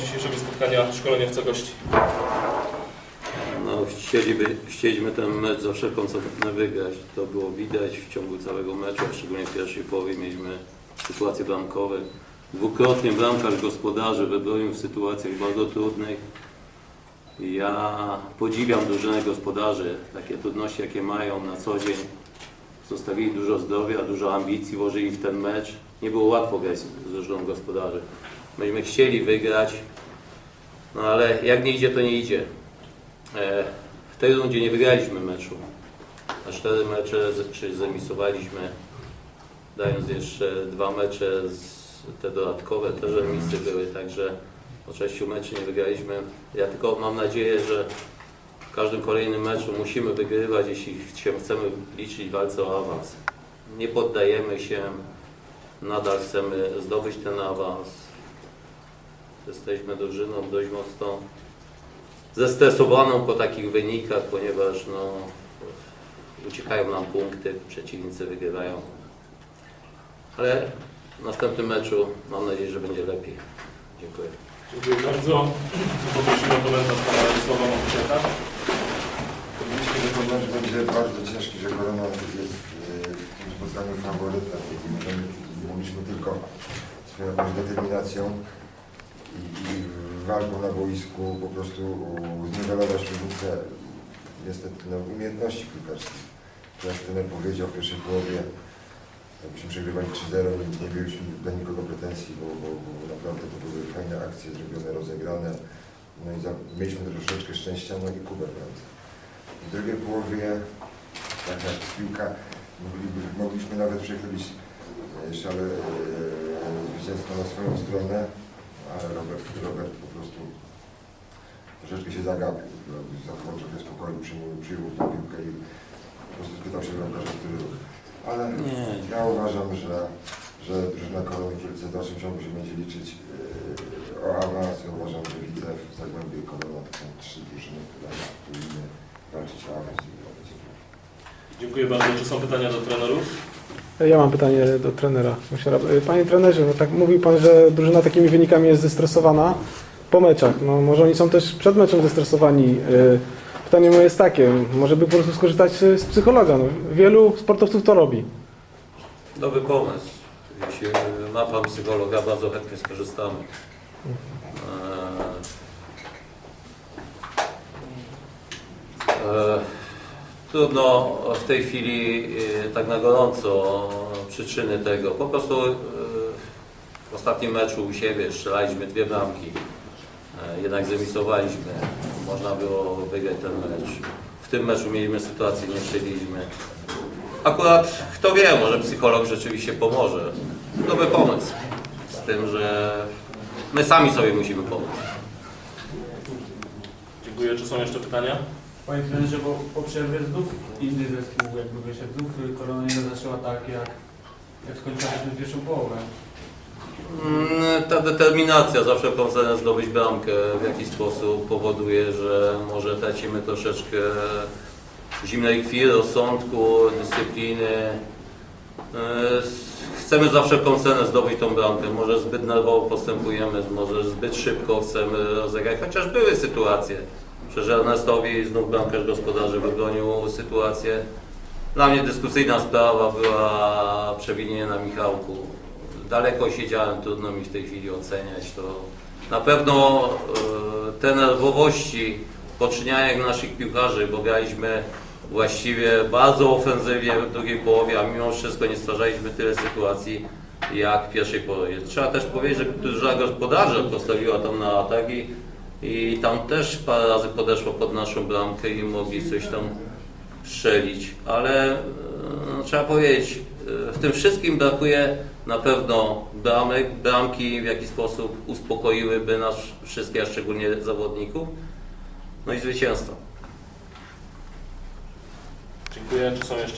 dzisiejszego spotkania szkoleniowca gości. No, chcieliby, chcieliśmy ten mecz za wszelką cenę wygrać. To było widać w ciągu całego meczu, a szczególnie w pierwszej połowie mieliśmy sytuacje bramkowe. Dwukrotnie bramkarz gospodarzy wybronił w sytuacjach bardzo trudnych. Ja podziwiam drużynę gospodarzy, takie trudności jakie mają na co dzień. Zostawili dużo zdrowia, dużo ambicji, włożyli w ten mecz. Nie było łatwo grać z drużyną gospodarzy. Myśmy chcieli wygrać, no ale jak nie idzie, to nie idzie. E, W tej rundzie nie wygraliśmy meczu. Na cztery mecze z- czy zemisowaliśmy, dając jeszcze dwa mecze, te dodatkowe też remisy były, także po sześciu meczy nie wygraliśmy. Ja tylko mam nadzieję, że w każdym kolejnym meczu musimy wygrywać, jeśli chcie- chcemy liczyć w walce o awans. Nie poddajemy się, nadal chcemy zdobyć ten awans. Jesteśmy drużyną dość mocno zestresowaną po takich wynikach, ponieważ no, uciekają nam punkty, przeciwnicy wygrywają. Ale w następnym meczu mam nadzieję, że będzie lepiej. Dziękuję. Dziękuję bardzo. Poprosimy o komentarz pana Radosława Mamusiaka. Powinniśmy zakładać, że będzie bardzo ciężki, że Korona jest e, w tym spotkaniu faworytem mogliśmy tylko swoją determinacją i, walką na boisku po prostu zniwelować różnicę niestety no, umiejętności piłkarskich. Jak trener powiedział w pierwszej połowie, jakbyśmy przegrywali 3-0, nie, mieliśmy do nikogo pretensji, bo, bo, bo naprawdę to były fajne akcje zrobione, rozegrane. No i za, mieliśmy troszeczkę szczęścia, no i Kubę w ręce. W drugiej połowie, tak jak piłka, mogliśmy nawet przechylić e, szale e, zwycięstwa na swoją stronę, ale Robert, Robert po prostu troszeczkę się zagapił. Zachował trochę spokoju, przyjął, przyjął tę piłkę i po prostu spytał się bramkarza, który robi. Ale Nie. ja uważam, że, że drużyna Korony Kielce w dalszym ciągu się będzie liczyć e, o awans. Ja uważam, że widzę w Zagłębiu i Korona to są trzy drużyny, które powinny walczyć o awans i. Dziękuję bardzo. Czy są pytania do trenerów? Ja mam pytanie do trenera. Panie trenerze, no tak mówił Pan, że drużyna takimi wynikami jest zestresowana po meczach. No, może oni są też przed meczem zestresowani. Y, Pytanie moje jest takie, może by po prostu skorzystać y, z psychologa. No, wielu sportowców to robi. Dobry pomysł. Jeśli ma Pan psychologa, bardzo chętnie skorzystamy. Trudno w tej chwili e, tak na gorąco przyczyny tego. Po prostu e, w ostatnim meczu u siebie strzelaliśmy dwie bramki. E, Jednak zemisowaliśmy. Można było wygrać ten mecz. W tym meczu mieliśmy sytuację, nie strzeliliśmy. Akurat kto wie, może psycholog rzeczywiście pomoże. Dobry pomysł. Z tym, że my sami sobie musimy pomóc. Dziękuję. Czy są jeszcze pytania? Panie trenerze, bo po przerwie znów inny zespół jakby wyszedł. Znów korona nie zaczęła tak, jak, jak skończyliśmy pierwszą połowę. Mm, Ta determinacja zawsze cenę zdobyć bramkę w jakiś sposób powoduje, że może tracimy troszeczkę zimnej krwi, rozsądku, dyscypliny. E, Chcemy za wszelką cenę zdobyć tą bramkę. Może zbyt nerwowo postępujemy, może zbyt szybko chcemy rozegrać, chociaż były sytuacje. Przecież Ernestowi znów bramkarz gospodarzy wybronił sytuację. Dla mnie dyskusyjna sprawa była przewinienie na Michałku. Daleko siedziałem, trudno mi w tej chwili oceniać to. Na pewno e, te nerwowości poczyniania naszych piłkarzy, bo graliśmy właściwie bardzo ofensywnie w drugiej połowie, a mimo wszystko nie stwarzaliśmy tyle sytuacji jak w pierwszej połowie. Trzeba też powiedzieć, że drużyna gospodarza postawiła tam na atak i, tam też parę razy podeszło pod naszą bramkę i mogli coś tam strzelić, ale e, no, trzeba powiedzieć, e, w tym wszystkim brakuje na pewno bramek, bramki w jakiś sposób uspokoiłyby nas wszystkich, a szczególnie zawodników, no i zwycięstwo. Dziękuję. Czy są jeszcze